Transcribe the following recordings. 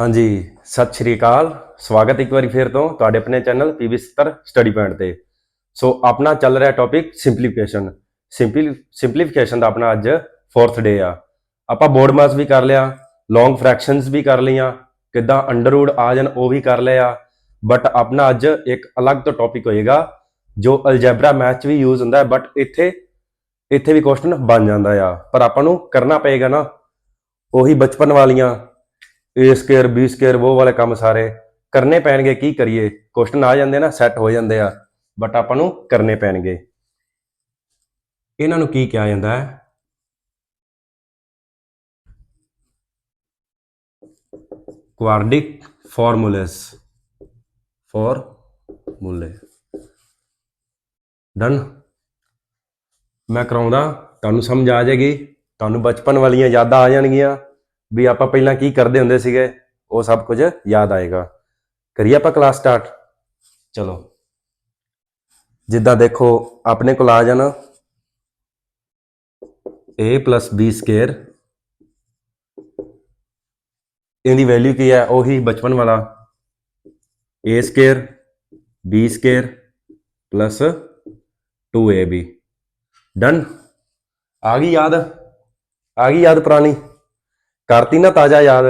ਹਾਂਜੀ, ਸਤਿ ਸ਼੍ਰੀ ਅਕਾਲ। ਸਵਾਗਤ ਇੱਕ ਵਾਰੀ ਫੇਰ ਤੋਂ ਤੁਹਾਡੇ ਆਪਣੇ ਚੈਨਲ ਪੀਬੀ 70 ਸਟੱਡੀ ਪੁਆਇੰਟ ਤੇ। ਸੋ, ਆਪਣਾ ਚੱਲ ਰਿਹਾ ਟੌਪਿਕ ਸਿੰਪਲੀਫਿਕੇਸ਼ਨ ਸਿੰਪਲੀ ਸਿੰਪਲੀਫਿਕੇਸ਼ਨ ਦਾ ਆਪਣਾ ਅੱਜ 4th ਡੇ ਆ। ਆਪਾਂ ਬੋਰਡ ਮਾਸ ਵੀ ਕਰ ਲਿਆ ਲੌਂਗ ਫ੍ਰੈਕਸ਼ਨਸ ਵੀ ਕਰ ਲਈਆਂ, ਕਿੱਦਾਂ ਅੰਡਰ ਆ ਜਾਣ, ਉਹ ਵੀ ਕਰ ਲਿਆ। ਬਟ ਆਪਣਾ ਅੱਜ ਇੱਕ ਅਲੱਗ ਤੋਂ ਟੌਪਿਕ ਹੋਏਗਾ, ਜੋ ਅਲਜੈਬਰਾ ਮੈਥ 'ਚ ਵੀ ਯੂਜ਼ ਹੁੰਦਾ ਹੈ ਬਟ ਇੱਥੇ ਇੱਥੇ ਵੀ ਕੁਐਸਚਨ ਬਣ ਜਾਂਦਾ ਆ। ਪਰ ਆਪਾਂ ਨੂੰ ਕਰਨਾ ਪਏਗਾ ਨਾ, ਉਹੀ ਬਚਪਨ ਵਾਲੀਆਂ ਏ ਸਕੁਅਰ ਬੀ ਸਕੁਅਰ ਉਹ ਵਾਲੇ ਕੰਮ ਸਾਰੇ ਕਰਨੇ ਪੈਣਗੇ, ਕੀ ਕਰੀਏ? ਕੁਐਸਚਨ ਆ ਜਾਂਦੇ ਨਾ ਸੈੱਟ ਹੋ ਜਾਂਦੇ ਆ ਬਟ ਆਪਾਂ ਨੂੰ ਕਰਨੇ ਪੈਣਗੇ। ਇਹਨਾਂ ਨੂੰ ਕੀ ਕਿਹਾ ਜਾਂਦਾ ਹੈ? ਕੁਆਡਰਿਕ ਫਾਰਮੂਲਸ ਫਾਰਮੂਲੇ ਡਨ ਮੈਂ ਕਰਾਉਂਦਾ, ਤੁਹਾਨੂੰ ਸਮਝ ਆ ਜਾਏਗੀ, ਤੁਹਾਨੂੰ ਬਚਪਨ ਵਾਲੀਆਂ ਯਾਦਾਂ ਆ ਜਾਣਗੀਆਂ। ਵੀ ਆਪਾਂ ਪਹਿਲਾਂ ਕੀ ਕਰਦੇ ਹੁੰਦੇ ਸੀਗੇ, ਉਹ ਸਭ ਕੁਝ ਯਾਦ ਆਏਗਾ। ਕਰੀਏ ਆਪਾਂ ਕਲਾਸ ਸਟਾਰਟ ਚਲੋ। ਜਿੱਦਾਂ ਦੇਖੋ, ਆਪਣੇ ਕੋਲ ਆ ਜਾਣਾ। A b ਸਕੁਅਰ ਇਹਦੀ ਵੈਲਿਊ ਕੀ ਹੈ? ਉਹੀ ਬਚਪਨ ਵਾਲਾ। A square b square plus 2ab done ਆ ਗਈ ਯਾਦ? ਆ ਗਈ ਯਾਦ ਪੁਰਾਣੀ? ਕਰਤੀ ਨਾ ਤਾਜ਼ਾ ਯਾਦ।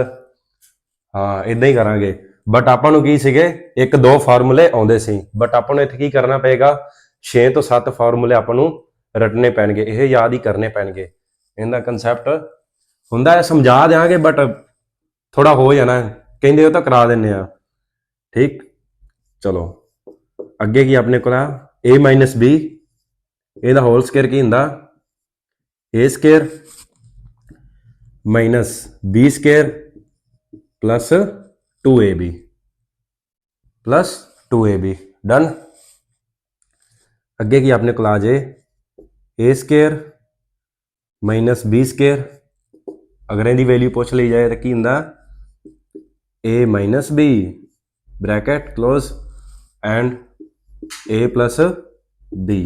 ਹਾਂ ਇਦਾਂ ਹੀ ਕਰਾਂਗੇ। ਬਟ ਆਪਾਂ ਨੂੰ ਕੀ ਸੀਗੇ? ਇੱਕ ਦੋ ਫਾਰਮੂਲੇ ਆਉਂਦੇ ਸੀ। ਬਟ ਆਪਾਂ ਨੂੰ ਇੱਥੇ ਕੀ ਕਰਨਾ ਪਏਗਾ? 6 ਤੋਂ 7 ਫਾਰਮੂਲੇ ਆਪਾਂ ਨੂੰ ਰਟਨੇ ਪੈਣਗੇ। ਇਹ ਯਾਦ ਹੀ ਕਰਨੇ ਪੈਣਗੇ। ਇਹਦਾ ਕਨਸੈਪਟ ਹੁੰਦਾ ਹੈ, ਸਮਝਾ ਦਿਆਂਗੇ ਬਟ ਥੋੜਾ ਹੋ ਜਾਣਾ ਕਹਿੰਦੇ ਉਹ ਤਾਂ ਕਰਾ ਦਿੰਨੇ ਆ ਠੀਕ? ਚਲੋ। ਅੱਗੇ ਕੀ ਆਪਣੇ ਕੋਲ ਆ? A b ਇਹਦਾ ਹੋਲ ਸਕੁਅਰ ਕੀ ਹੁੰਦਾ? A square minus b square plus 2ab plus 2ab done ਅੱਗੇ ਕੀ ਆਪਣੇ ਕੋਲ ਆ ਜੇ a square minus b square ਅਗਰ ਇਹਦੀ ਵੈਲਿਊ ਪੁੱਛ ਲਈ ਜਾਏ ਤਾਂ ਕੀ ਹੁੰਦਾ? A minus b bracket close and a plus b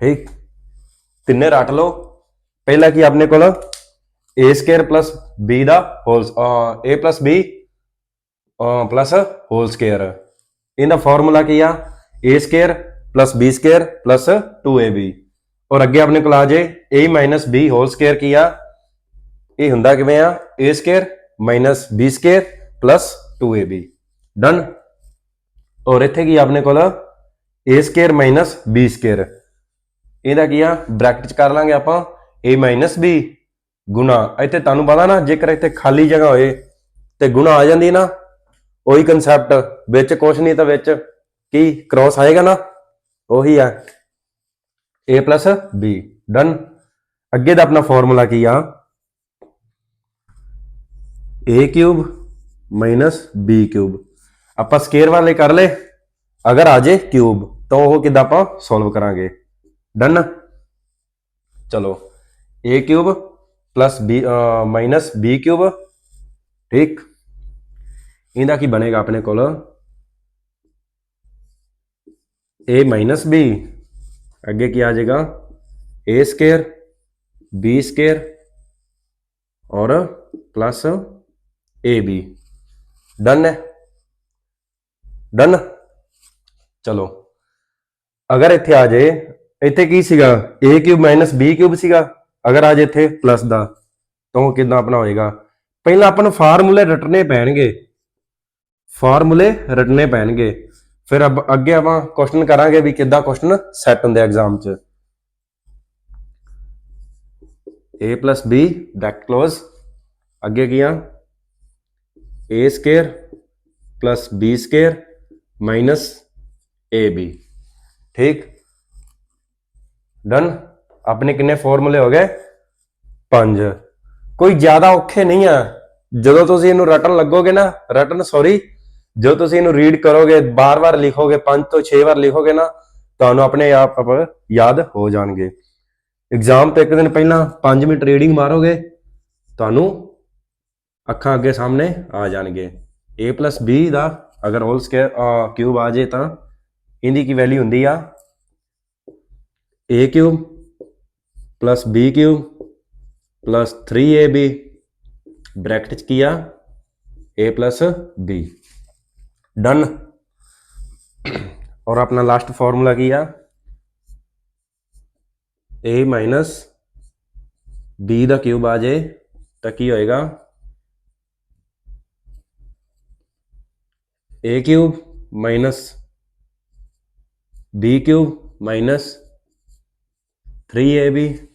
ਠੀਕ? ਤਿੰਨੇ ਰੱਟ ਲਓ। ਪਹਿਲਾ ਕੀ ਆਪਣੇ ਕੋਲ? A square plus b the whole a plus b plus whole square ਇਹਦਾ ਫਾਰਮੂਲਾ ਕੀ ਆ? A square plus b square plus 2ab ਔਰ ਅੱਗੇ ਆਪਣੇ ਕੋਲ ਆ ਜੇ a minus b whole square ਕੀ ਆ? ਇਹ ਹੁੰਦਾ ਕਿਵੇਂ ਆ? A square minus b square plus 2ab done ਔਰ ਇੱਥੇ ਕੀ ਆ ਆਪਣੇ ਕੋਲ? A square minus b square ਇਹਦਾ ਕੀ ਆ? ਬ੍ਰੈਕਟ ਚ ਕਰ ਲਾਂਗੇ ਆਪਾਂ a ਮਾਈਨਸ b. ਗੁਣਾ ਇੱਥੇ ਤੁਹਾਨੂੰ ਪਤਾ ਨਾ, ਜੇਕਰ ਇੱਥੇ ਖਾਲੀ ਜਗ੍ਹਾ ਹੋਏ ਤੇ ਗੁਣਾ ਆ ਜਾਂਦੀ ਨਾ, ਉਹੀ ਕਨਸੈਪਟ ਵਿੱਚ ਕੁਛ ਨਹੀਂ ਤਾਂ ਵਿੱਚ ਕੀ ਕ੍ਰਾਸ ਆਏਗਾ ਨਾ, ਉਹੀ ਆ। A b ਡਨ ਅੱਗੇ ਦਾ ਆਪਣਾ ਫਾਰਮੂਲਾ ਕੀ ਆ? A ਕਿਊਬ b ਕਿਊਬ ਆਪਾਂ ਸਕੁਅਰ ਵਾਲੇ ਕਰ ਲੇ ਅਗਰ ਆ ਜੇ ਕਿਊਬ ਤਾਂ ਉਹ ਕਿਦਾਂ ਆਪਾਂ ਸੋਲਵ ਕਰਾਂਗੇ? ਡਨ ਚਲੋ। A cube plus b minus b cube ਠੀਕ। ਇਹਦਾ ਕੀ ਬਣੇਗਾ ਆਪਣੇ ਕੋਲ? a ਮਾਈਨਸ b ਅੱਗੇ ਕੀ ਆ ਜਾਏਗਾ? a ਸਕੁਅਰ b ਸਕੁਅਰ ਔਰ ਪਲੱਸ ab ਡਨ ਹੈ। ਡਨ ਚਲੋ। ਅਗਰ ਇੱਥੇ ਆ ਜਾਏ, ਇੱਥੇ ਕੀ ਸੀਗਾ? a cube minus b cube ਸੀਗਾ। ਅਗਰ ਅੱਜ ਇੱਥੇ ਪਲੱਸ ਦਾ, ਤਾਂ ਉਹ ਕਿਦਾਂ ਆਪਣਾ ਹੋਏਗਾ? ਪਹਿਲਾਂ ਆਪਾਂ ਨੂੰ ਫਾਰਮੂਲੇ ਰਟਨੇ ਪੈਣਗੇ। ਫਾਰਮੂਲੇ ਰਟਨੇ ਪੈਣਗੇ। ਫਿਰ ਅਬ ਅੱਗੇ ਆਪਾਂ ਕੁਐਸਚਨ ਕਰਾਂਗੇ ਵੀ ਕਿੱਦਾਂ ਕੁਐਸਚਨ ਸੈੱਟ ਹੁੰਦੇ ਐਗਜ਼ਾਮ 'ਚ। A b ਬ੍ਰੈਕਟ ক্লোਜ਼ ਅੱਗੇ ਕੀ ਆ? A square plus b square minus ab ਠੀਕ? ਡਨ ਆਪਣੇ ਕਿੰਨੇ ਫਾਰਮੂਲੇ ਹੋ ਗਏ? ਪੰਜ। ਕੋਈ ਜ਼ਿਆਦਾ ਔਖੇ ਨਹੀਂ ਆ। ਜਦੋਂ ਤੁਸੀਂ ਇਹਨੂੰ ਰਟਣ ਲੱਗੋਗੇ ਨਾ, ਰਟਣ ਸੌਰੀ ਜਦੋਂ ਤੁਸੀਂ ਇਹਨੂੰ ਰੀਡ ਕਰੋਗੇ ਬਾਰ-ਬਾਰ ਲਿਖੋਗੇ, ਪੰਜ ਤੋਂ 6 ਵਾਰ ਲਿਖੋਗੇ ਨਾ, ਤੁਹਾਨੂੰ ਆਪਣੇ ਆਪ ਯਾਦ ਹੋ ਜਾਣਗੇ। ਐਗਜ਼ਾਮ ਤੋਂ ਇੱਕ ਦਿਨ ਪਹਿਲਾਂ 5 ਮਿੰਟ ਰੀਡਿੰਗ ਮਾਰੋਗੇ, ਤੁਹਾਨੂੰ ਅੱਖਾਂ ਅੱਗੇ ਸਾਹਮਣੇ ਆ ਜਾਣਗੇ। A b ਦਾ ਅਗਰ ਹੋਲ ਸਕੇਅਰ ਕਿਊਬ ਆ ਜੇ ਤਾਂ ਇਹਦੀ ਕੀ ਵੈਲਿਊ ਹੁੰਦੀ ਆ? A cube plus b cube plus 3ab bracket ਚ ਕੀ ਆ a plus b ਡਨ ਔਰ ਆਪਣਾ ਲਾਸਟ ਫਾਰਮੂਲਾ ਕੀ ਆ a minus b ਦਾ ਕਿਊਬ ਆ ਜੇ ਤਾਂ ਕੀ ਹੋਏਗਾ a cube minus b cube minus 3ab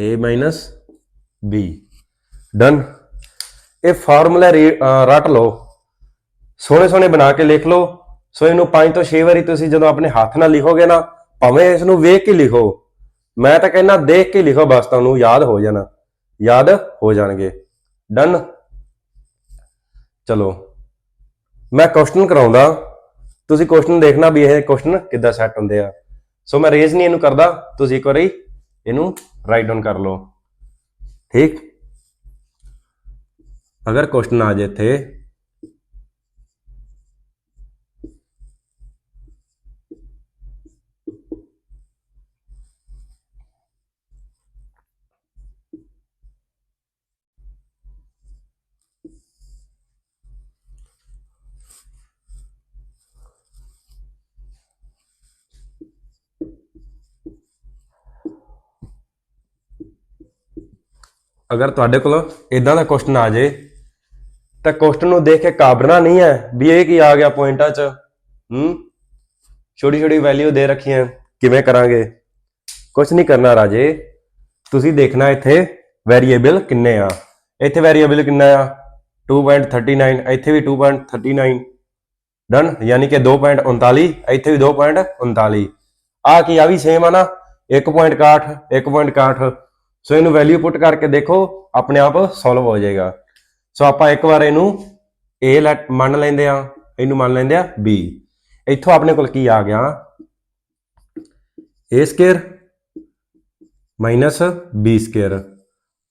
a minus b. Done ਇਹ ਫਾਰਮੂਲਾ ਰੱਟ ਲਓ। ਸੋਹਣੇ ਸੋਹਣੇ ਬਣਾ ਕੇ ਲਿਖ ਲਓ। ਸੋ ਇਹਨੂੰ 5 ਤੋਂ 6 ਵਾਰੀ ਤੁਸੀਂ ਜਦੋਂ ਆਪਣੇ ਹੱਥ ਨਾਲ ਲਿਖੋਗੇ ਨਾ, ਭਾਵੇਂ ਇਸ ਨੂੰ ਵੇਖ ਕੇ ਲਿਖੋ। ਮੈਂ ਤਾਂ ਕਹਿੰਦਾ ਦੇਖ ਕੇ ਲਿਖੋ ਬਸ, ਤੁਹਾਨੂੰ ਯਾਦ ਹੋ ਜਾਣਾ। ਯਾਦ ਹੋ ਜਾਣਗੇ। ਡਨ ਚਲੋ। ਮੈਂ ਕੁਐਸਚਨ ਕਰਾਉਂਦਾ। ਤੁਸੀਂ ਕੁਐਸਚਨ ਦੇਖਣਾ ਵੀ ਇਹ ਕੁਐਸਚਨ ਕਿੱਦਾਂ ਸੈੱਟ ਹੁੰਦੇ ਆ। ਸੋ ਮੈਂ ਰੇਜ਼ ਨਹੀਂ ਇਹਨੂੰ ਕਰਦਾ। ਤੁਸੀਂ ਇੱਕ ਵਾਰੀ ਇਹਨੂੰ ਰਾਈਟ ਡਾਊਨ ਕਰ ਲਓ। ਠੀਕ? ਅਗਰ ਕੁਐਸਚਨ ਆ ਜੇ ਇੱਥੇ ਅਗਰ ਤੁਹਾਡੇ ਕੋਲ ਇਦਾਂ ਦਾ ਕੁਐਸਚਨ ਆ ਜੇ ਤਾਂ ਕੁਐਸਚਨ ਨੂੰ ਦੇਖ ਕੇ ਘਾਬਰਨਾ ਨਹੀਂ ਹੈ ਵੀ ਇਹ ਕੀ ਆ ਗਿਆ ਪੁਆਇੰਟਾਂ 'ਚ। ਹੂੰ? ਛੋਟੀ ਛੋਟੀ ਵੈਲਿਊ ਦੇ ਰੱਖੀਆਂ, ਕਿਵੇਂ ਕਰਾਂਗੇ? ਕੁਝ ਨਹੀਂ ਕਰਨਾ ਰਾਜੇ। ਤੁਸੀਂ ਦੇਖਣਾ ਇੱਥੇ ਵੇਰੀਏਬਲ ਕਿੰਨੇ ਆ। ਇੱਥੇ ਵੇਰੀਏਬਲ ਕਿੰਨਾ ਆ? 2.39 ਇੱਥੇ ਵੀ 2.39 ਡਨ ਯਾਨੀ ਕਿ 2.39 ਇੱਥੇ ਵੀ 2.39 ਆ ਕੀ ਆ ਵੀ ਸੇਮ ਆ ਨਾ? 1.61 1.61 ਸੋ ਇਹਨੂੰ ਵੈਲਿਊ ਪੁੱਟ ਕਰਕੇ ਦੇਖੋ, ਆਪਣੇ ਆਪ ਸੋਲਵ ਹੋ ਜਾਏਗਾ। ਸੋ ਆਪਾਂ ਇੱਕ ਵਾਰ ਇਹਨੂੰ a ਲੈਟ ਮੰਨ ਲੈਂਦੇ ਆ ਇਹਨੂੰ ਮੰਨ ਲੈਂਦੇ ਆ b ਇੱਥੋਂ ਆਪਣੇ ਕੋਲ ਕੀ ਆ ਗਿਆ? A square minus b square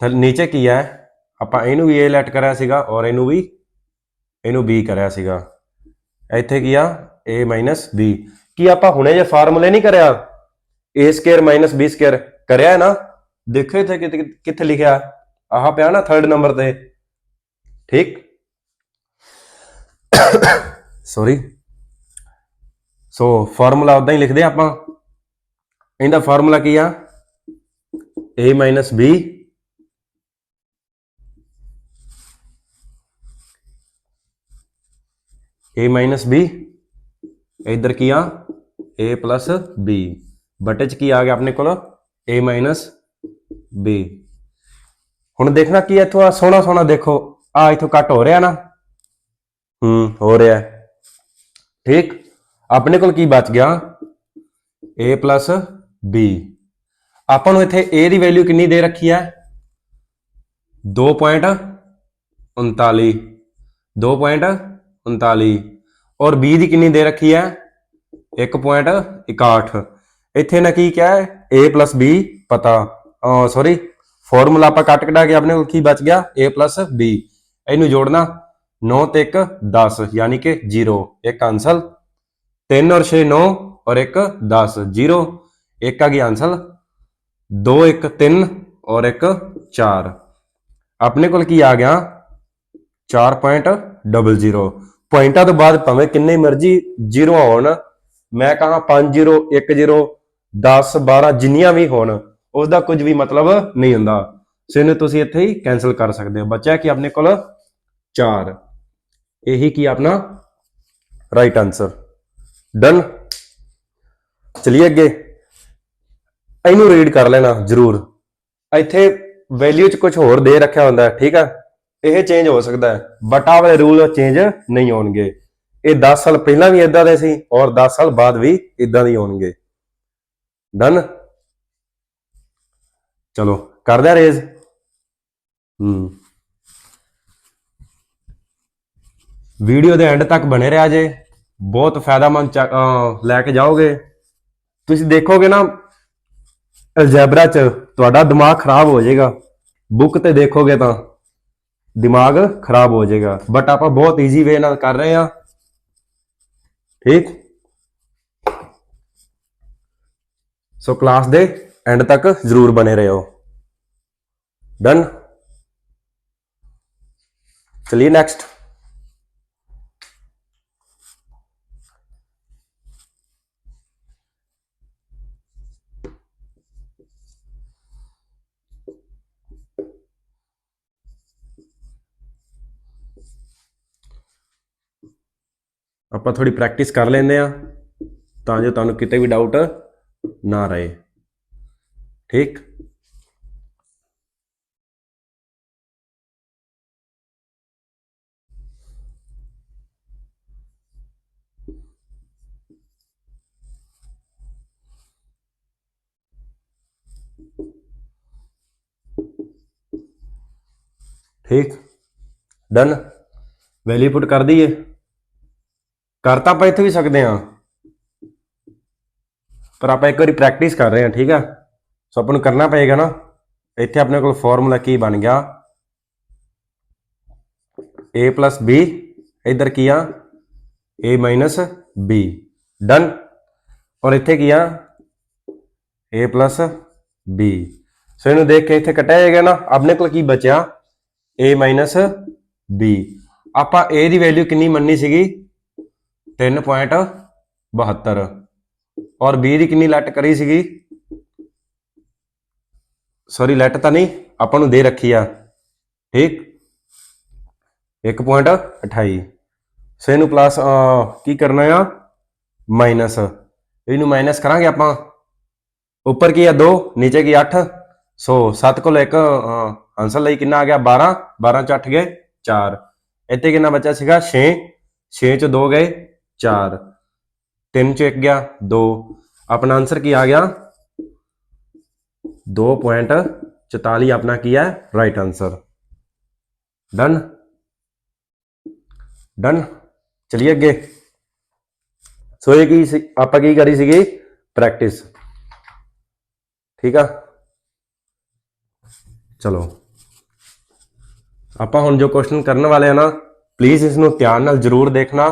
ਤਾਂ ਨੀਚੇ ਕੀ ਹੈ? ਆਪਾਂ ਇਹਨੂੰ ਵੀ a ਲੈਟ ਕਰਿਆ ਸੀਗਾ ਔਰ ਇਹਨੂੰ ਵੀ ਇਹਨੂੰ b ਕਰਿਆ ਸੀਗਾ। ਇੱਥੇ ਕੀ ਆ? A b ਕੀ ਆਪਾਂ ਹੁਣੇ ਜੇ ਫਾਰਮੂਲੇ ਨਹੀਂ ਕਰਿਆ? A ਸਕੁਅਰ b ਸਕੁਅਰ ਕਰਿਆ ਹੈ ਨਾ? ਦੇਖੋ ਇੱਥੇ ਕਿੱਥੇ ਕਿੱਥੇ ਲਿਖਿਆ? ਆਹ ਪਿਆ ਨਾ ਥਰਡ ਨੰਬਰ ਤੇ। ਠੀਕ? ਸੌਰੀ ਸੋ ਫਾਰਮੂਲਾ ਉਦਾਂ ਹੀ ਲਿਖਦੇ ਹਾਂ ਆਪਾਂ। ਇਹਦਾ ਫਾਰਮੂਲਾ ਕੀ ਆ? A b a b ਇਧਰ ਕੀ ਆ? A b ਬਟੇ ਚ ਕੀ ਆ ਗਿਆ ਆਪਣੇ ਕੋਲ? A B. ਹੁਣ ਦੇਖਣਾ ਕੀ ਇੱਥੋਂ? ਆ ਸੋਹਣਾ ਸੋਹਣਾ ਦੇਖੋ। ਆ ਇੱਥੋਂ ਕੱਟ ਹੋ ਰਿਹਾ ਨਾ? ਹੂੰ, ਹੋ ਰਿਹਾ। ਠੀਕ? ਆਪਣੇ ਕੋਲ ਕੀ ਬਚ ਗਿਆ? A b ਆਪਾਂ ਨੂੰ ਇੱਥੇ a ਦੀ ਵੈਲਿਊ ਕਿੰਨੀ ਦੇ ਰੱਖੀ ਹੈ 2.39 2.39 ਔਰ b ਦੀ ਕਿੰਨੀ ਦੇ ਰੱਖੀ ਹੈ 1.61 ਇੱਥੇ ਨਾ ਕੀ ਕਿਹਾ ਹੈ? A b ਪਤਾ। ਸੌਰੀ ਫਾਰਮੂਲਾ ਆਪਾਂ ਕੱਟ ਕਢਾ ਕੇ ਆਪਣੇ ਕੋਲ ਕੀ ਬਚ ਗਿਆ? A b ਇਹਨੂੰ ਜੋੜਨਾ। 9 ਤੇ 1 10 ਯਾਨੀ ਕਿ 0 ਇੱਕ ਆਂਸਰ 3 ਔਰ 6 9 ਔਰ 1 10 0 ਇੱਕ ਆ ਗਿਆ ਆਂਸਰ 2 1 3 ਔਰ 1 4 ਆਪਣੇ ਕੋਲ ਕੀ ਆ ਗਿਆ? 4.00 ਪੁਆਇੰਟਾਂ ਤੋਂ ਬਾਅਦ ਭਾਵੇਂ ਕਿੰਨੇ ਮਰਜ਼ੀ ਜ਼ੀਰੋ ਆਉਣ ਮੈਂ ਕਹਾਂ 5 0 1 0 10 12 ਜਿੰਨੀਆਂ ਵੀ ਹੋਣ। ਉਸ ਦਾ ਕੁਝ ਵੀ ਮਤਲਬ ਨਹੀਂ ਹੁੰਦਾ। ਸੋ ਇਹਨੂੰ ਤੁਸੀਂ ਇੱਥੇ ਹੀ ਕੈਨਸਲ ਕਰ ਸਕਦੇ ਹੋ। ਬਚਿਆ ਕਿ ਆਪਣੇ ਕੋਲ? 4 ਇਹੀ ਕੀ ਆਪਣਾ? ਰਾਈਟ ਆਨਸਰ ਡਨ ਚਲਿਏ ਅੱਗੇ। ਇਹਨੂੰ ਰੀਡ ਕਰ ਲੈਣਾ, ਜਰੂਰ। ਇੱਥੇ ਵੈਲਿਊ 'ਚ ਕੁਝ ਹੋਰ ਦੇ ਰੱਖਿਆ ਹੁੰਦਾ ਠੀਕ ਹੈ ਇਹ ਚੇਂਜ ਹੋ ਸਕਦਾ ਹੈ। ਬਟ ਆਹ ਵਾਲੇ ਰੂਲ ਚੇਂਜ ਨਹੀਂ ਹੋਣਗੇ। ਇਹ 10 ਸਾਲ ਪਹਿਲਾਂ ਵੀ ਇਦਾਂ ਦੇ ਸੀ ਔਰ 10 ਸਾਲ ਬਾਅਦ ਵੀ ਇਦਾਂ ਦੇ ਹੋਣਗੇ। ਡਨ ਚਲੋ, ਕਰਦੇ ਰੇਜ਼। ਹੂੰ। ਵੀਡੀਓ ਦੇ ਐਂਡ ਤੱਕ ਬਣੇ ਰਿਹਾ ਜੇ, ਬਹੁਤ ਫਾਇਦਾਮੰਦ ਲੈ ਕੇ ਜਾਓਗੇ। ਤੁਸੀਂ ਦੇਖੋਗੇ ਨਾ ਅਲਜੈਬਰਾ ਚ ਤੁਹਾਡਾ ਦਿਮਾਗ ਖਰਾਬ ਹੋ ਜਾਏਗਾ। ਬੁੱਕ ਤੇ ਦੇਖੋਗੇ ਤਾਂ ਦਿਮਾਗ ਖਰਾਬ ਹੋ ਜਾਏਗਾ। ਬਟ ਆਪਾਂ ਬਹੁਤ ਈਜ਼ੀ ਵੇ ਨਾਲ ਕਰ ਰਹੇ ਹਾਂ। ਠੀਕ? ਸੋ ਕਲਾਸ ਦੇ ਐਂਡ ਤੱਕ ਜ਼ਰੂਰ ਬਨੇ ਰਹੋ। ਡਨ ਚਲਿਏ ਨੈਕਸਟ ਆਪਾਂ ਥੋੜੀ ਪ੍ਰੈਕਟਿਸ ਕਰ ਲੈਂਦੇ ਆ ਤਾਂ ਜੋ ਤੁਹਾਨੂੰ ਕਿਤੇ ਵੀ ਡਾਊਟ ਨਾ ਰਹੇ। ਠੀਕ ਠੀਕ ਡਨ ਵੈਲਿਊ ਪੁੱਟ ਕਰ ਦਈਏ ਕਰ ਤਾਂ ਆਪਾਂ ਇੱਥੇ ਵੀ ਸਕਦੇ ਹਾਂ ਪਰ ਆਪਾਂ ਇੱਕ ਵਾਰੀ ਪ੍ਰੈਕਟਿਸ ਕਰ ਰਹੇ ਹਾਂ ਠੀਕ ਆ ਸੋ ਆਪਾਂ ਨੂੰ ਕਰਨਾ ਪਏਗਾ ਨਾ, ਇੱਥੇ ਆਪਣੇ ਕੋਲ ਫਾਰਮੂਲਾ ਕੀ ਬਣ ਗਿਆ? A b, ਇਧਰ ਕੀ ਆ? A b ਡਨ ਔਰ ਇੱਥੇ ਕੀ ਆ? A b. ਸੋ ਇਹਨੂੰ ਦੇਖ ਕੇ ਇੱਥੇ ਕੱਟਿਆ ਜਾਏਗਾ ਨਾ, ਆਪਣੇ ਕੋਲ ਕੀ ਬਚਿਆ? A b. ਆਪਾਂ a ਦੀ ਵੈਲਿਊ ਕਿੰਨੀ ਮੰਨੀ ਸੀਗੀ? 3.72 ਔਰ b ਦੀ ਕਿੰਨੀ ਲੱਟ ਕਰੀ ਸੀਗੀ? ਸੌਰੀ ਲੈਟ ਤਾਂ ਨਹੀਂ, ਆਪਾਂ ਨੂੰ ਦੇ ਰੱਖੀ ਆ। ਠੀਕ? 1.28 ਸੋ ਇਹਨੂੰ ਪਲੱਸ ਕੀ ਕਰਨਾ ਆ? ਮਾਈਨਸ ਇਹਨੂੰ ਮਾਈਨਸ ਕਰਾਂਗੇ ਆਪਾਂ। ਉੱਪਰ ਕੀ ਆ? 2 ਨੀਚੇ ਕੀ 8 ਸੋ 7 ਕੋਲ ਇੱਕ ਆਨਸਰ ਲਈ ਕਿੰਨਾ ਆ ਗਿਆ? 12 12 ਚ 8 ਗਏ 4 ਇੱਥੇ ਕਿੰਨਾ ਬਚਿਆ ਸੀਗਾ? 6 6 ਚ 2 ਗਏ 4 3 ਚ 1 ਗਿਆ 2 ਆਪਣਾ ਆਨਸਰ ਕੀ ਆ ਗਿਆ? 2.44 ਆਪਣਾ ਕੀ ਹੈ ਰਾਈਟ ਆਨਸਰ ਡਨ ਡਨ ਚਲਿਏ ਅੱਗੇ ਸੋ ਇਹ ਕੀ ਸੀ- ਆਪਾਂ ਕੀ ਕਰੀ ਸੀਗੀ ਪ੍ਰੈਕਟਿਸ ਠੀਕ ਆ ਚਲੋ ਆਪਾਂ ਹੁਣ ਜੋ ਕੁਐਸਚਨ ਕਰਨ ਵਾਲੇ ਆ ਨਾ ਪਲੀਜ਼ ਇਸ ਨੂੰ ਧਿਆਨ ਨਾਲ ਜ਼ਰੂਰ ਦੇਖਣਾ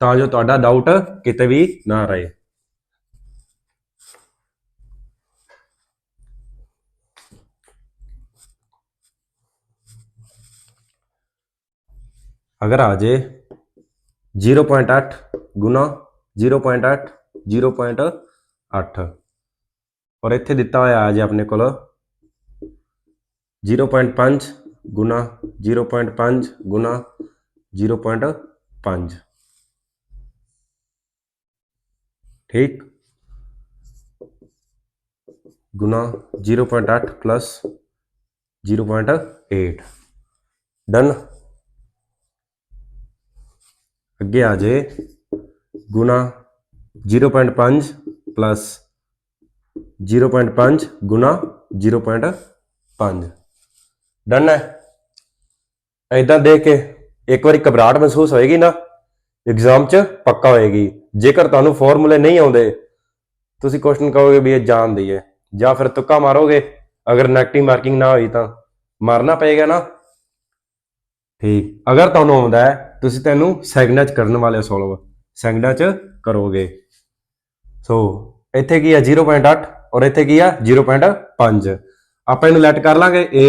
ਤਾਂ ਜੋ ਤੁਹਾਡਾ ਡਾਊਟ ਕਿਤੇ ਵੀ ਨਾ ਰਹੇ अगर आ जाए 0.8 ਗੁਣਾ 0.8 0.8 ਔਰ ਇੱਥੇ ਦਿੱਤਾ ਹੋਇਆ ਆ ਜੇ ਆਪਣੇ ਕੋਲ 0.5 ਗੁਣਾ 0.5 ਗੁਣਾ 0.5 ਠੀਕ ਗੁਣਾ 0.8 ਪਲੱਸ 0.8 ਡਨ ਅੱਗੇ ਆ ਜੇ ਗੁਣਾ 0.5 ਪਲੱਸ 0.5 ਗੁਣਾ 0.5 ਡਨ ਹੈ। ਐਦਾਂ ਦੇਖ ਕੇ ਇੱਕ ਵਾਰੀ ਘਬਰਾਹਟ ਮਹਿਸੂਸ ਹੋਏਗੀ ਨਾ ਐਗਜ਼ਾਮ 'ਚ ਪੱਕਾ ਹੋਏਗੀ। ਜੇਕਰ ਤੁਹਾਨੂੰ ਫਾਰਮੂਲੇ ਨਹੀਂ ਆਉਂਦੇ, ਤੁਸੀਂ ਕੁਐਸਚਨ ਕਹੋਗੇ ਵੀ ਇਹ ਜਾਣਦੀ ਹੈ ਜਾਂ ਫਿਰ ਤੁੱਕਾ ਮਾਰੋਗੇ, ਅਗਰ ਨੈਗੇਟਿਵ ਮਾਰਕਿੰਗ ਨਾ ਹੋਈ ਤਾਂ। ਮਾਰਨਾ ਪਏਗਾ ਨਾ। ਠੀਕ। ਅਗਰ ਤੁਹਾਨੂੰ ਆਉਂਦਾ ਹੈ ਤੁਸੀਂ ਤੈਨੂੰ ਸੈਕਿੰਡਾਂ 'ਚ ਕਰਨ ਵਾਲੇ ਸੋਲਵ। ਸੈਕਿੰਡਾਂ 'ਚ ਕਰੋਗੇ। ਸੋ ਇੱਥੇ ਕੀ ਹੈ 0.8 ਔਰ ਇੱਥੇ ਕੀ ਆ? 0.5 ਆਪਾਂ ਇਹਨੂੰ ਲੈਟ ਕਰ ਲਾਂਗੇ a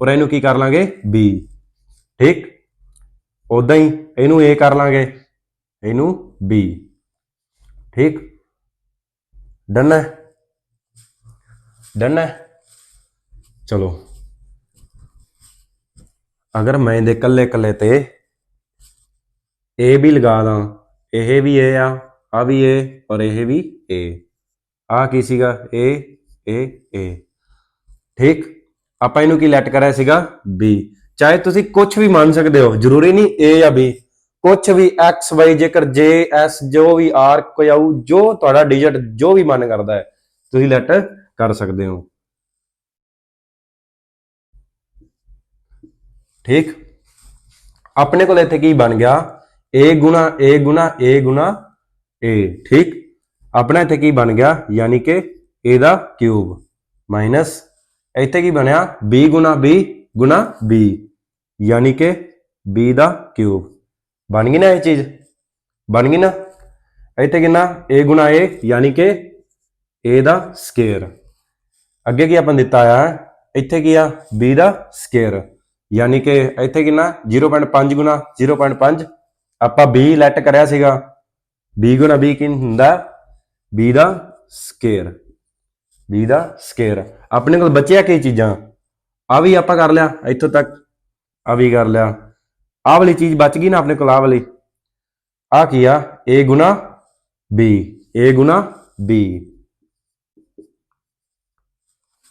ਔਰ ਇਹਨੂੰ ਕੀ ਕਰ ਲਾਂਗੇ? B ਠੀਕ? ਉਦਾਂ ਹੀ ਇਹਨੂੰ a ਕਰ ਲਾਂਗੇ। ਇਹਨੂੰ b ਠੀਕ? ਡਨ ਹੈ? ਡਨ ਹੈ? ਚਲੋ। ਅਗਰ ਮੈਂ ਇਹਦੇ ਕੱਲੇ ਕੱਲੇ ਤੇ ਇਹ ਵੀ ਲਗਾ ਦਾਂ, ਇਹ ਵੀ ਇਹ ਆ ਆ ਵੀ a ਔਰ ਇਹ ਵੀ a ਆ ਕੀ ਸੀਗਾ? A a a ਠੀਕ? ਆਪਾਂ ਇਹਨੂੰ ਕੀ ਲੈਟ ਕਰਿਆ ਸੀਗਾ? B ਚਾਹੇ ਤੁਸੀਂ ਕੁਝ ਵੀ ਮੰਨ ਸਕਦੇ ਹੋ, ਜ਼ਰੂਰੀ ਨਹੀਂ a ਜਾਂ b ਕੁਝ ਵੀ x, y, ਜੇਕਰ j, s, ਜੋ ਵੀ r, ਕੋਈ ਆਊ, ਜੋ ਤੁਹਾਡਾ ਡਿਜਟ ਜੋ ਵੀ ਮਨ ਕਰਦਾ ਹੈ, ਤੁਸੀਂ ਲੈਟ ਕਰ ਸਕਦੇ ਹੋ। ਠੀਕ? ਆਪਣੇ ਕੋਲ ਇੱਥੇ ਕੀ ਬਣ ਗਿਆ? A ਗੁਣਾ a ਗੁਣਾ a ਗੁਣਾ a, ਠੀਕ? ਆਪਣਾ ਇੱਥੇ ਕੀ ਬਣ ਗਿਆ? ਯਾਨੀ ਕਿ a ਦਾ ਕਿਊਬ ਮਾਈਨਸ ਇੱਥੇ ਕੀ ਬਣਿਆ? B ਗੁਣਾ b ਗੁਣਾ b, ਯਾਨੀ ਕਿ b ਦਾ ਕਿਊਬ ਬਣ ਗਈ ਨਾ ਇਹ ਚੀਜ਼? ਬਣ ਗਈ ਨਾ? ਇੱਥੇ ਕਿੰਨਾ? A ਗੁਣਾ a, ਯਾਨੀ ਕਿ a ਦਾ ਸਕੁਅਰ ਅੱਗੇ ਕੀ ਆਪਾਂ ਦਿੱਤਾ ਆ? ਇੱਥੇ ਕੀ ਆ? B ਦਾ ਸਕੁਅਰ ਯਾਨੀ ਕਿ ਇੱਥੇ ਕਿੰਨਾ? 0.5 ਗੁਣਾ 0.5 ਆਪਾਂ b ਲੈਟ ਕਰਿਆ ਸੀਗਾ। B ਗੁਣਾ b ਕੀ ਹੁੰਦਾ? B ਦਾ ਸਕੁਅਰ b ਦਾ ਸਕੁਅਰ ਆਪਣੇ ਕੋਲ ਬਚਿਆ ਕੀ ਚੀਜ਼ਾਂ? ਆ ਵੀ ਆਪਾਂ ਕਰ ਲਿਆ, ਇੱਥੋਂ ਤੱਕ ਆ ਵੀ ਕਰ ਲਿਆ। ਆਹ ਵਾਲੀ ਚੀਜ਼ ਬਚ ਗਈ ਨਾ ਆਪਣੇ ਕੋਲ, ਆਹ ਵਾਲੀ। ਆ ਕੀ ਆ? A ਗੁਣਾ b a ਗੁਣਾ b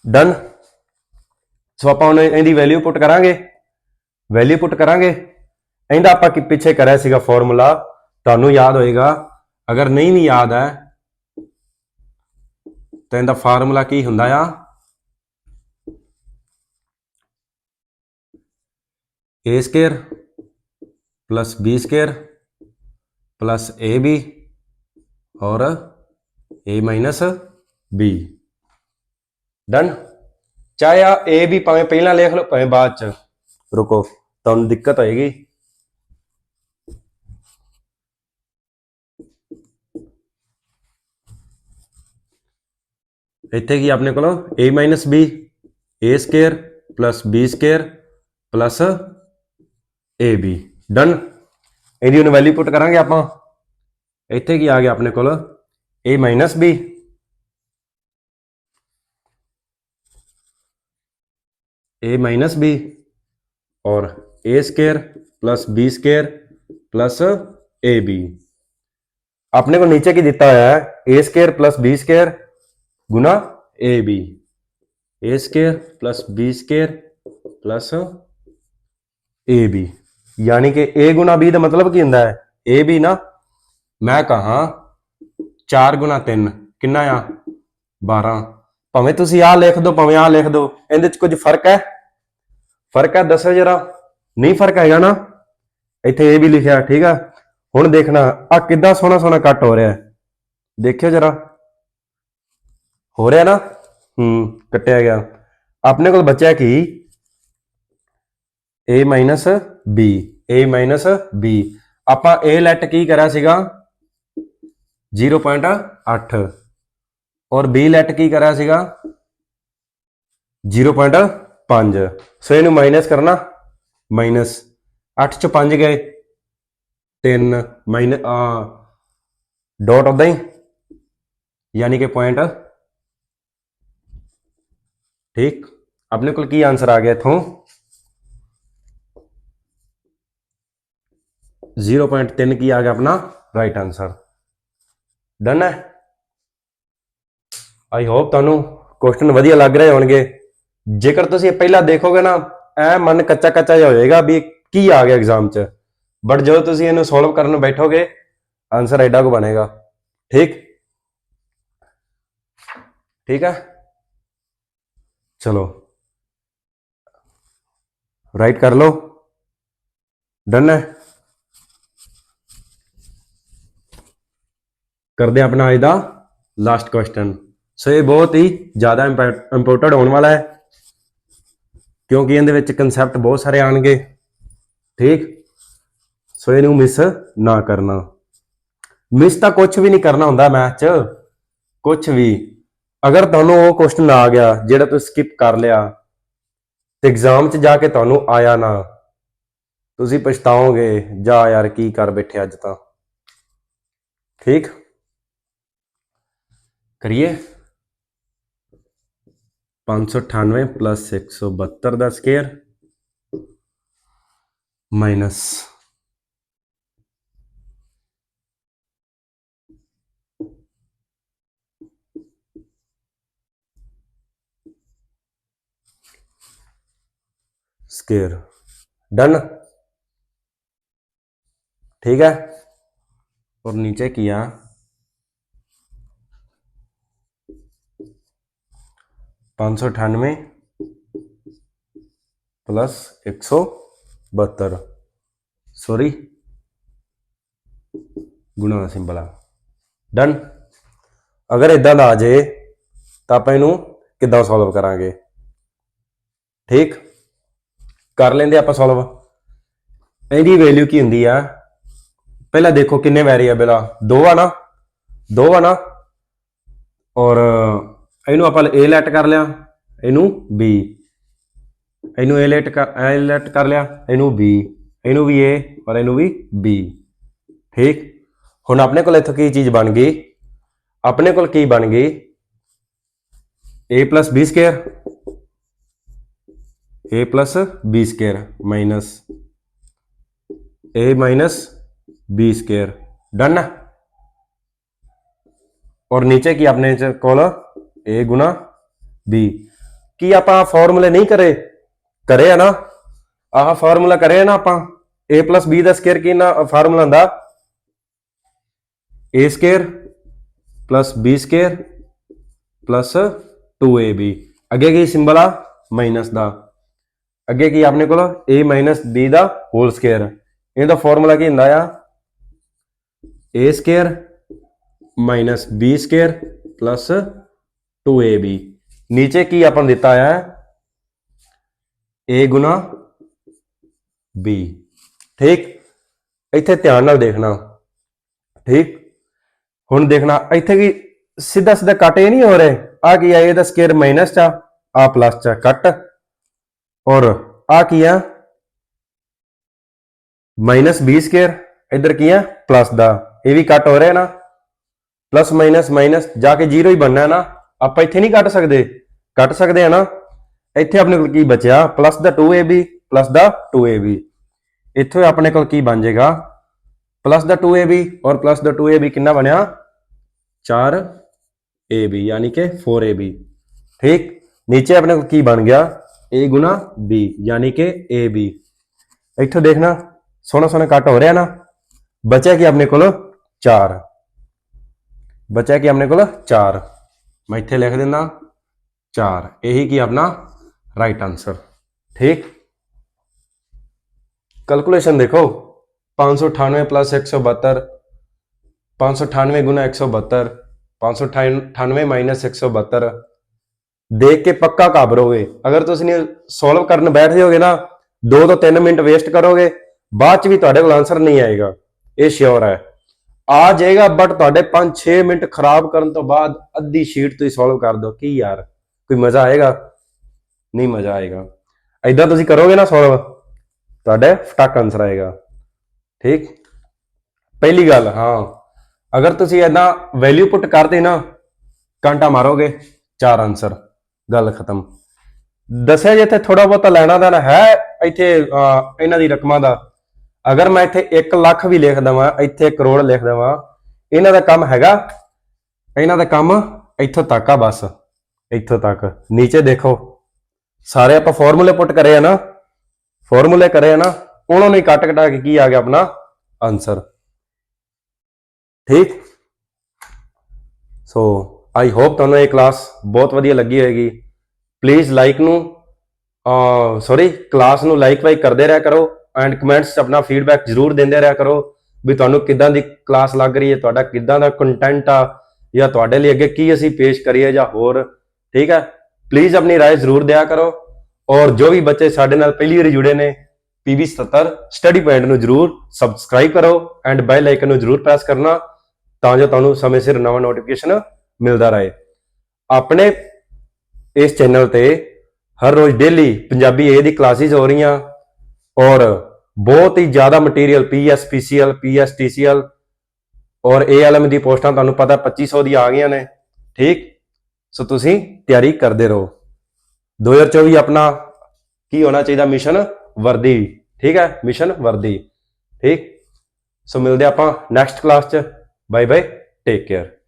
ਡਨ ਸੋ ਆਪਾਂ ਹੁਣ ਇਹਦੀ ਵੈਲਿਊ ਪੁੱਟ ਕਰਾਂਗੇ। ਵੈਲਿਊ ਪੁੱਟ ਕਰਾਂਗੇ। ਇਹਦਾ ਆਪਾਂ ਕਿ ਪਿੱਛੇ ਕਰਿਆ ਸੀਗਾ ਫਾਰਮੂਲਾ ਤੁਹਾਨੂੰ ਯਾਦ ਹੋਏਗਾ। ਅਗਰ ਨਹੀਂ ਵੀ ਯਾਦ ਹੈ, ਤਾਂ ਇਹਦਾ ਫਾਰਮੂਲਾ ਕੀ ਹੁੰਦਾ ਆ? A square plus b square plus ab ਔਰ a ਮਾਈਨਸ b ਡਨ ਚਾਹੇ ਆ a ਵੀ ਭਾਵੇਂ ਪਹਿਲਾਂ ਲਿਖ ਲਓ, ਭਾਵੇਂ ਬਾਅਦ ਚ। ਰੁਕੋ, ਤੁਹਾਨੂੰ ਦਿੱਕਤ ਹੋਏਗੀ। ਇੱਥੇ ਕੀ ਆਪਣੇ ਕੋਲ a minus b a square plus b square plus ab done ਇਹਦੀ ਹੁਣ ਵੈਲਿਊ ਪੁੱਟ ਕਰਾਂਗੇ ਆਪਾਂ ਇੱਥੇ ਕੀ ਆ ਗਿਆ ਆਪਣੇ ਕੋਲ a minus b a minus b और a square plus b square plus ab अपने को नीचे की दिता हुआ है a square plus b square Guna ab a square plus b square plus ab यानी कि a गुना b ਦਾ ਮਤਲਬ ਕੀ ਹੁੰਦਾ ਹੈ a b ਨਾ ਮੈਂ ਕਹਾ 4 ਗੁਣਾ 3 ਕਿੰਨਾ ਆ 12 ਭਾਵੇਂ ਤੁਸੀਂ ਆਹ ਲਿਖ ਦਿਓ ਭਾਵੇਂ ਆਹ ਲਿਖ ਦਿਓ ਇਹਦੇ ਚ ਕੁਝ ਫਰਕ ਹੈ ਫਰਕ ਹੈ ਦੱਸੋ ਜਰਾ ਨਹੀਂ ਫਰਕ ਹੈਗਾ ਨਾ ਇੱਥੇ ਇਹ ਵੀ ਲਿਖਿਆ ਠੀਕ ਆ ਹੁਣ ਦੇਖਣਾ ਆ ਕਿੱਦਾਂ ਸੋਹਣਾ ਸੋਹਣਾ ਕੱਟ ਹੋ ਰਿਹਾ ਹੈ ਦੇਖਿਓ ਜਰਾ ਹੋ ਰਿਹਾ ਨਾ? ਹੂੰ, ਕੱਟਿਆ ਗਿਆ। ਆਪਣੇ ਕੋਲ ਬਚਿਆ ਕੀ? A b a b ਆਪਾਂ a ਲੈਟ ਕੀ ਕਰਿਆ ਸੀਗਾ? 0.8 ਔਰ b ਲੈਟ ਕੀ ਕਰਿਆ ਸੀਗਾ? 0.5 ਸੋ ਇਹਨੂੰ ਮਾਈਨਸ ਕਰਨਾ। ਮਾਈਨਸ 8 ਚ 5 ਗਏ। 3 ਮਾਈਨ ਆ ਡਾਟ ਉਦਾਂ ਹੀ। ਯਾਨੀ ਕਿ ਪੁਆਇੰਟ ਠੀਕ ਆਪਣੇ ਕੋਲ ਕੀ ਆਨਸਰ ਆ ਗਿਆ ਇਥੋਂ 0.3 ਕੀ ਆ ਗਿਆ ਆਪਣਾ ਰਾਈਟ ਆਨਸਰ ਡਨ ਹੈ ਆਈ ਹੋਪ ਤੁਹਾਨੂੰ ਕੁਐਸਚਨ ਵਧੀਆ ਲੱਗ ਰਹੇ ਹੋਣਗੇ ਜੇਕਰ ਤੁਸੀਂ ਪਹਿਲਾਂ ਦੇਖੋਗੇ ਨਾ ਐ ਮਨ ਕੱਚਾ ਕੱਚਾ ਜਿਹਾ ਹੋ ਜਾਏਗਾ ਵੀ ਕੀ ਆ ਗਿਆ ਐਗਜ਼ਾਮ 'ਚ ਬਟ ਜਦੋਂ ਤੁਸੀਂ ਇਹਨੂੰ ਸੋਲਵ ਕਰਨ ਨੂੰ ਬੈਠੋਗੇ ਆਨਸਰ ਐਡਾ ਕੋ ਬਣੇਗਾ ਠੀਕ ਠੀਕ ਹੈ ਚਲੋ। ਰਾਈਟ ਕਰ ਲਓ। ਡਨ ਹੈ। ਕਰਦੇ ਆਪਣਾ ਅੱਜ ਦਾ ਲਾਸਟ ਕੁਐਸਚਨ ਸੋ ਇਹ ਬਹੁਤ ਹੀ ਜ਼ਿਆਦਾ ਇੰਪੋਰਟੈਂਟ ਹੋਣ ਵਾਲਾ ਹੈ। ਕਿਉਂਕਿ ਇਹਦੇ ਵਿੱਚ ਕਨਸੈਪਟ ਬਹੁਤ ਸਾਰੇ ਆਣਗੇ ਠੀਕ? ਸੋ ਇਹਨੂੰ ਮਿਸ ਨਾ ਕਰਨਾ। ਮਿਸ ਤਾਂ ਕੁਝ ਵੀ ਨਹੀਂ ਕਰਨਾ ਹੁੰਦਾ ਮੈਥ 'ਚ ਕੁਝ ਵੀ। ਅਗਰ ਤੁਹਾਨੂੰ ਉਹ ਕੁਐਸਚਨ ਆ ਗਿਆ, ਜਿਹੜਾ ਤੁਸੀਂ ਸਕਿਪ ਕਰ ਲਿਆ, ਤੇ ਐਗਜ਼ਾਮ 'ਚ ਜਾ ਕੇ ਤੁਹਾਨੂੰ ਆਇਆ ਨਾ, ਤੁਸੀਂ ਪਛਤਾਓਗੇ, ਜਾ ਯਾਰ ਕੀ ਕਰ ਬੈਠੇ ਅੱਜ ਤਾਂ। ਠੀਕ? ਕਰੀਏ? 598 172 ਦਾ ਸਕੇਅਰ ਮਾਈਨਸ ਸਕੁਅਰ डन ठीक है और नीचे किया पाँच सौ अठानवे प्लस एक सौ बहत्तर सॉरी ਗੁਣਾ ਦਾ ਸਿੰਬਲ ਆ ਡਨ ਅਗਰ ਇਦਾਂ ਦਾ ਆ ਜੇ ਤਾਂ ਆਪਾਂ ਇਹਨੂੰ ਕਿੱਦਾਂ ਸੋਲਵ ਕਰਾਂਗੇ ਠੀਕ ਕਰ ਲੈਂਦੇ ਆਪਾਂ ਸੋਲਵ ਇਹਦੀ ਵੈਲਿਊ ਕੀ ਹੁੰਦੀ ਆ? ਪਹਿਲਾਂ ਦੇਖੋ ਕਿੰਨੇ ਵੇਰੀਏਬਲ ਆ। ਦੋ ਆ ਨਾ? ਦੋ ਆ ਨਾ? ਔਰ ਇਹਨੂੰ ਆਪਾਂ A ਲੈਟ ਕਰ ਲਿਆ। ਇਹਨੂੰ B ਇਹਨੂੰ A ਲੈਟ A ਲੈਟ ਕਰ ਲਿਆ। ਇਹਨੂੰ B ਇਹਨੂੰ ਵੀ A ਔਰ ਇਹਨੂੰ ਵੀ B ਠੀਕ? ਹੁਣ ਆਪਣੇ ਕੋਲ ਇੱਥੋਂ ਕੀ ਚੀਜ਼ ਬਣ ਗਈ? ਆਪਣੇ ਕੋਲ ਕੀ ਬਣ ਗਈ? A b2 A plus B square minus A minus B square done ना? और नीचे की आपने कॉल ए गुना बी ਕੀ ਆਪਾਂ ਫਾਰਮੂਲੇ ਨਹੀਂ ਕਰੇ ਕਰੇ ਆ ਨਾ ਆਹ ਫਾਰਮੂਲਾ ਕਰੇ ਆ ਨਾ ਆਪਾਂ a b ਦਾ ਸਕੁਅਰ ਕੀ ਨਾ ਫਾਰਮੂਲਾ ਹੁੰਦਾ a square b square 2ab ਅੱਗੇ ਕੀ ਸਿੰਬਲ ਆ ਮਾਈਨਸ ਦਾ ਅੱਗੇ ਕੀ ਆਪਣੇ ਕੋਲ? A b ਦਾ ਹੋਲ ਸਕੁਅਰ ਇਹਦਾ ਫਾਰਮੂਲਾ ਕੀ ਹੁੰਦਾ ਆ? A square minus b square plus 2ab ਨੀਚੇ ਕੀ ਆਪਾਂ ਨੂੰ ਦਿੱਤਾ ਆ? A ਗੁਣਾ b ਠੀਕ? ਇੱਥੇ ਧਿਆਨ ਨਾਲ ਦੇਖਣਾ। ਠੀਕ? ਹੁਣ ਦੇਖਣਾ ਇੱਥੇ ਕੀ ਸਿੱਧਾ ਸਿੱਧਾ ਕੱਟ ਇਹ ਨਹੀਂ ਹੋ ਰਹੇ? ਆ ਕੀ ਆ? ਇਹਦਾ ਸਕੁਅਰ ਮਾਈਨਸ ਚ ਆ। ਪਲੱਸ ਚ ਆ, ਕੱਟ। ਔਰ ਆ ਕੀ ਆ ਮਾਈਨਸ b ਸਕੁਅਰ ਇੱਧਰ ਕੀ ਆ ਪਲੱਸ ਦਾ ਇਹ ਵੀ ਕੱਟ ਹੋ ਰਿਹਾ ਨਾ ਪਲੱਸ ਮਾਈਨਸ ਮਾਈਨਸ ਜਾ ਕੇ 0 ਹੀ ਬਣਨਾ ਹੈ ਨਾ ਆਪਾਂ ਇੱਥੇ ਨਹੀਂ ਕੱਟ ਸਕਦੇ ਕੱਟ ਸਕਦੇ ਆ ਨਾ ਇੱਥੇ ਆਪਣੇ ਕੋਲ ਕੀ ਬਚਿਆ ਪਲੱਸ ਦਾ 2ab ਪਲੱਸ ਦਾ 2ab ਇੱਥੇ ਆਪਣੇ ਕੋਲ ਕੀ ਬਣ ਜਾਏਗਾ ਪਲੱਸ ਦਾ 2ab ਔਰ ਪਲੱਸ ਦਾ 2ab ਕਿੰਨਾ ਬਣਿਆ 4ab ਯਾਨੀ ਕਿ 4ab ਠੀਕ ਨੀਚੇ ਆਪਣੇ ਕੋਲ ਕੀ ਬਣ ਗਿਆ a ਗੁਣਾ b ਯਾਨੀ ਕਿ ab ਇੱਥੋਂ ਦੇਖਣਾ ਸੋਹਣਾ ਸੋਹਣਾ ਕੱਟ ਹੋ ਰਿਹਾ ਨਾ ਬਚਿਆ ਕੀ ਆਪਣੇ ਕੋਲ 4 ਬਚਿਆ ਕੀ ਆਪਣੇ ਕੋਲ 4 ਮੈਂ ਇੱਥੇ ਲਿਖ ਦਿੰਦਾ 4 ਇਹੀ ਕੀ ਆਪਣਾ ਰਾਈਟ ਆਨਸਰ ਠੀਕ ਕੈਲਕੂਲੇਸ਼ਨ ਦੇਖੋ 598 plus 172 598 ਗੁਣਾ 172 598 ਮਾਈਨਸ 172 ਦੇਖ ਕੇ ਪੱਕਾ ਘਾਬਰੋਗੇ। ਅਗਰ ਤੁਸੀਂ ਸੋਲਵ ਕਰਨ ਬੈਠ ਜਾਓਗੇ ਨਾ 2 ਤੋਂ 3 ਮਿੰਟ ਵੇਸਟ ਕਰੋਗੇ, ਬਾਅਦ ਚ ਵੀ ਤੁਹਾਡੇ ਕੋਲ ਆਨਸਰ ਨਹੀਂ ਆਏਗਾ। ਇਹ ਸ਼ੋਰ ਹੈ। ਆ ਜਾਏਗਾ ਬਟ ਤੁਹਾਡੇ 5-6 ਮਿੰਟ ਖਰਾਬ ਕਰਨ ਤੋਂ ਬਾਅਦ ਅੱਧੀ ਸ਼ੀਟ ਤੁਸੀਂ ਸੋਲਵ ਕਰ ਦਿਓ। ਕੀ ਯਾਰ, ਕੋਈ ਮਜ਼ਾ ਆਏਗਾ? ਨਹੀਂ ਮਜ਼ਾ ਆਏਗਾ। ਐਦਾਂ ਤੁਸੀਂ ਕਰੋਗੇ ਨਾ ਸੋਲਵ ਤੁਹਾਡੇ ਫਟਾਕ ਆਨਸਰ ਆਏਗਾ। ਠੀਕ? ਪਹਿਲੀ ਗੱਲ, ਹਾਂ। ਅਗਰ ਤੁਸੀਂ ਐਦਾਂ ਵੈਲਿਊ ਪੁੱਟ ਕਰਦੇ ਨਾ, ਘੰਟਾ ਮਾਰੋਗੇ, ਚਾਰ ਆਨਸਰ ਗੱਲ ਖਤਮ। ਦੱਸਿਆ ਜੇ ਇੱਥੇ ਥੋੜਾ ਬਹੁਤਾ ਲੈਣਾ ਦੇਣਾ ਹੈ, ਇੱਥੇ ਇਹਨਾਂ ਦੀ ਰਕਮਾਂ ਦਾ। ਅਗਰ ਮੈਂ ਇੱਥੇ 1 ਲੱਖ ਵੀ ਲਿਖ ਦਵਾਂ, ਇੱਥੇ ਕਰੋੜ ਲਿਖ ਦਵਾਂ, ਇਹਨਾਂ ਦਾ ਕੰਮ ਹੈਗਾ? ਇਹਨਾਂ ਦਾ ਕੰਮ ਇੱਥੋਂ ਤੱਕ ਆ ਬਸ। ਇੱਥੋਂ ਤੱਕ। ਨੀਚੇ ਦੇਖੋ। ਸਾਰੇ ਆਪਾਂ ਫਾਰਮੂਲੇ ਪੁੱਟ ਕਰੇ ਆ ਨਾ। ਫਾਰਮੂਲੇ ਕਰੇ ਆ ਨਾ। ਉਹਨਾਂ ਨੂੰ ਕੱਟ ਕਟਾ ਕੇ ਕੀ ਆ ਗਿਆ ਆਪਣਾ? ਆਨਸਰ ਠੀਕ? ਸੋ ਆਈ ਹੋਪ ਤੁਹਾਨੂੰ ਇਹ ਕਲਾਸ ਬਹੁਤ ਵਧੀਆ ਲੱਗੀ ਹੋਏਗੀ ਪਲੀਜ਼ ਲਾਈਕ ਨੂੰ ਸੌਰੀ ਕਲਾਸ ਨੂੰ ਲਾਈਕ ਵਾਈਕ ਕਰਦੇ ਰਿਹਾ ਕਰੋ ਐਂਡ ਕਮੈਂਟਸ 'ਚ ਆਪਣਾ ਫੀਡਬੈਕ ਜ਼ਰੂਰ ਦਿੰਦੇ ਰਿਹਾ ਕਰੋ ਵੀ ਤੁਹਾਨੂੰ ਕਿੱਦਾਂ ਦੀ ਕਲਾਸ ਲੱਗ ਰਹੀ ਹੈ ਤੁਹਾਡਾ ਕਿੱਦਾਂ ਦਾ ਕੰਟੈਂਟ ਆ ਜਾਂ ਤੁਹਾਡੇ ਲਈ ਅੱਗੇ ਕੀ ਅਸੀਂ ਪੇਸ਼ ਕਰੀਏ ਜਾਂ ਹੋਰ ਠੀਕ ਹੈ ਪਲੀਜ਼ ਆਪਣੀ رائے ਜ਼ਰੂਰ ਦਿਆ ਕਰੋ ਔਰ ਜੋ ਵੀ ਬੱਚੇ ਸਾਡੇ ਨਾਲ ਪਹਿਲੀ ਵਾਰੀ ਜੁੜੇ ਨੇ ਪੀਵੀ 77 ਸਟੱਡੀ ਪੁਆਇੰਟ ਨੂੰ ਜ਼ਰੂਰ ਸਬਸਕ੍ਰਾਈਬ ਕਰੋ ਐਂਡ ਬੈਲ ਆਈਕਨ ਨੂੰ ਜ਼ਰੂਰ ਪ੍ਰੈਸ ਕਰਨਾ ਤਾਂ ਜੋ ਤੁਹਾਨੂੰ ਸਮੇਂ ਸਿਰ ਨਵਾਂ ਨੋਟੀਫਿਕੇਸ਼ਨ ਮਿਲਦਾ ਰਹੇ। ਆਪਣੇ ਇਸ ਚੈਨਲ ਤੇ ਹਰ ਰੋਜ਼ ਡੇਲੀ ਪੰਜਾਬੀ ਏ ਦੀ ਕਲਾਸਿਸ ਹੋ ਰਹੀਆਂ ਔਰ ਬਹੁਤ ਹੀ ਜ਼ਿਆਦਾ material PSPCL PSTCL ਔਰ ਏਐਲਐਮ ਦੀ ਪੋਸਟਾਂ ਤੁਹਾਨੂੰ ਪਤਾ 2500 ਦੀ ਆ ਗਈਆਂ ਨੇ। ਠੀਕ? ਸੋ ਤੁਸੀਂ ਤਿਆਰੀ ਕਰਦੇ ਰਹੋ। 2024 ਆਪਣਾ ਕੀ ਹੋਣਾ ਚਾਹੀਦਾ? ਮਿਸ਼ਨ ਵਰਦੀ। ਠੀਕ ਹੈ? ਮਿਸ਼ਨ ਵਰਦੀ। ਠੀਕ? ਸੋ ਮਿਲਦੇ ਆਪਾਂ ਨੈਕਸਟ ਕਲਾਸ ਚ। Bye bye take care